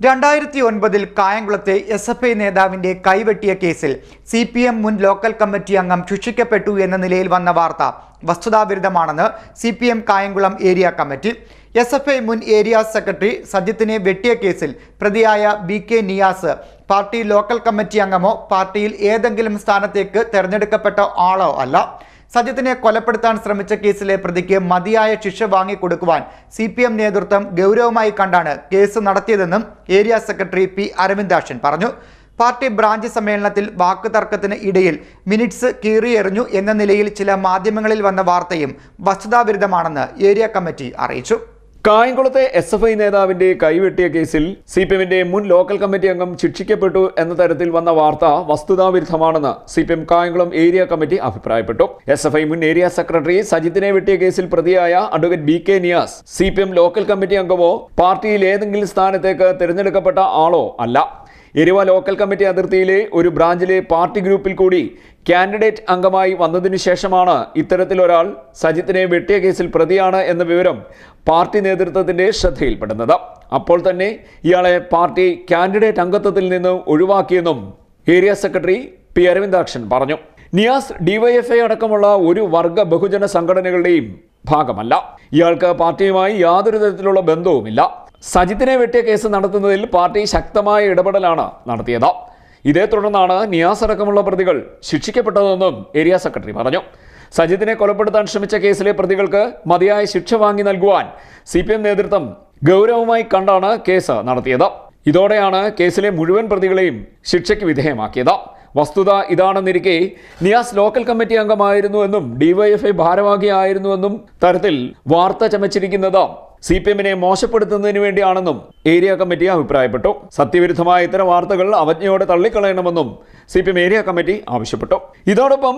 രണ്ടായിരത്തി ഒൻപതിൽ കായംകുളത്തെ S F I നേതാവിന്റെ കൈവെട്ടിയ കേസിൽ സി പി എം മുൻ ലോക്കൽ കമ്മിറ്റി അംഗം ശിക്ഷിക്കപ്പെട്ടു എന്ന നിലയിൽ വന്ന വാർത്ത വസ്തുതാവിരുദ്ധമാണെന്ന് C P M Kayamkulam area committee. S F I മുൻ ഏരിയ സെക്രട്ടറി സജിത്തിനെ വെട്ടിയ കേസിൽ പ്രതിയായ B K Niyas party local committee അംഗമോ പാർട്ടിയിൽ ഏതെങ്കിലും സ്ഥാനത്തേക്ക് തെരഞ്ഞെടുക്കപ്പെട്ട ആളോ അല്ല. സജിത്തിനെ കൊലപ്പെടുത്താൻ ശ്രമിച്ച കേസിലെ പ്രതിക്ക് മതിയായ ശിക്ഷ വാങ്ങിക്കൊടുക്കുവാൻ സി പി എം നേതൃത്വം ഗൗരവമായി കണ്ടാണ് കേസ് നടത്തിയതെന്നും ഏരിയ സെക്രട്ടറി പി അരവിന്ദാക്ഷൻ പറഞ്ഞു. പാർട്ടി ബ്രാഞ്ച് സമ്മേളനത്തിൽ വാക്കുതർക്കത്തിന് ഇടയിൽ മിനിറ്റ്സ് കീറിയെറിഞ്ഞു എന്ന നിലയിൽ ചില മാധ്യമങ്ങളിൽ വന്ന വാർത്തയും വസ്തുതാവിരുദ്ധമാണെന്ന് ഏരിയ കമ്മിറ്റി അറിയിച്ചു. കായംകുളത്തെ എസ് എഫ് ഐ നേതാവിന്റെ കൈവെട്ടിയ കേസിൽ സി പി എമ്മിന്റെ മുൻ ലോക്കൽ കമ്മിറ്റി അംഗം ശിക്ഷിക്കപ്പെട്ടു എന്ന തരത്തിൽ വന്ന വാർത്ത വസ്തുതാവിരുദ്ധമാണെന്ന് C P M Kayamkulam area committee അഭിപ്രായപ്പെട്ടു. എസ് എഫ് ഐ മുൻ ഏരിയ സെക്രട്ടറി സജിത്തിനെ വെട്ടിയ കേസിൽ പ്രതിയായ advocate B K Niyas C P M local committee അംഗമോ പാർട്ടിയിൽ ഏതെങ്കിലും സ്ഥാനത്തേക്ക് തിരഞ്ഞെടുക്കപ്പെട്ട ആളോ അല്ല. എരുവ ലോക്കൽ കമ്മിറ്റി അതിർത്തിയിലെ ഒരു ബ്രാഞ്ചിലെ പാർട്ടി ഗ്രൂപ്പിൽ കൂടി കാൻഡിഡേറ്റ് അംഗമായി വന്നതിനു ശേഷമാണ് ഇത്തരത്തിലൊരാൾ സജിത്തിനെ വെട്ടിയ കേസിൽ പ്രതിയാണ് എന്ന വിവരം പാർട്ടി നേതൃത്വത്തിന്റെ ശ്രദ്ധയിൽപ്പെടുന്നത്. അപ്പോൾ തന്നെ ഇയാളെ പാർട്ടി കാൻഡിഡേറ്റ് അംഗത്വത്തിൽ നിന്ന് ഒഴിവാക്കിയെന്നും ഏരിയ സെക്രട്ടറി പി അരവിന്ദാക്ഷൻ പറഞ്ഞു. നിയാസ് ഡിവൈഎഫ്ഐ അടക്കമുള്ള ഒരു വർഗ ബഹുജന സംഘടനകളുടെയും ഭാഗമല്ല. ഇയാൾക്ക് പാർട്ടിയുമായി യാതൊരു തരത്തിലുള്ള ബന്ധവുമില്ല. സജിത്തിനെ വെട്ടിയ കേസ് നടത്തുന്നതിൽ പാർട്ടി ശക്തമായ ഇടപെടലാണ് നടത്തിയത്. ഇതേ തുടർന്നാണ് നിയാസ് അടക്കമുള്ള പ്രതികൾ ശിക്ഷിക്കപ്പെട്ടതെന്നും ഏരിയ സെക്രട്ടറി പറഞ്ഞു. സജിത്തിനെ കൊലപ്പെടുത്താൻ ശ്രമിച്ച കേസിലെ പ്രതികൾക്ക് മതിയായ ശിക്ഷ വാങ്ങി നൽകുവാൻ സി നേതൃത്വം ഗൗരവമായി കണ്ടാണ് കേസ് നടത്തിയത്. ഇതോടെയാണ് കേസിലെ മുഴുവൻ പ്രതികളെയും ശിക്ഷയ്ക്ക് വിധേയമാക്കിയത്. വസ്തുത ഇതാണെന്നിരിക്കെ നിയാസ് ലോക്കൽ കമ്മിറ്റി അംഗമായിരുന്നുവെന്നും ഡിവൈഎഫ്ഐ ഭാരവാഹിയായിരുന്നുവെന്നും തരത്തിൽ വാർത്ത ചമച്ചിരിക്കുന്നത് സി പി എമ്മിനെ മോശപ്പെടുത്തുന്നതിന് വേണ്ടിയാണെന്നും ഏരിയ കമ്മിറ്റി അഭിപ്രായപ്പെട്ടു. സത്യവിരുദ്ധമായ ഇത്തരം വാർത്തകൾ അവജ്ഞയോടെ തള്ളിക്കളയണമെന്നും C P M area committee ആവശ്യപ്പെട്ടു. ഇതോടൊപ്പം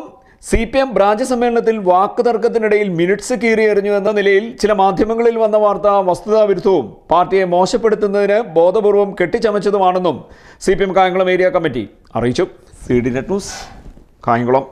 സി പി എം ബ്രാഞ്ച് സമ്മേളനത്തിൽ വാക്കുതർക്കത്തിനിടയിൽ മിനിറ്റ്സ് കീറിയെറിഞ്ഞു എന്ന നിലയിൽ ചില മാധ്യമങ്ങളിൽ വന്ന വാർത്ത വസ്തുതാവിരുദ്ധവും പാർട്ടിയെ മോശപ്പെടുത്തുന്നതിന് ബോധപൂർവം കെട്ടിച്ചമച്ചതുമാണെന്നും C P M Kayamkulam area committee അറിയിച്ചു. C D net news Kayamkulam.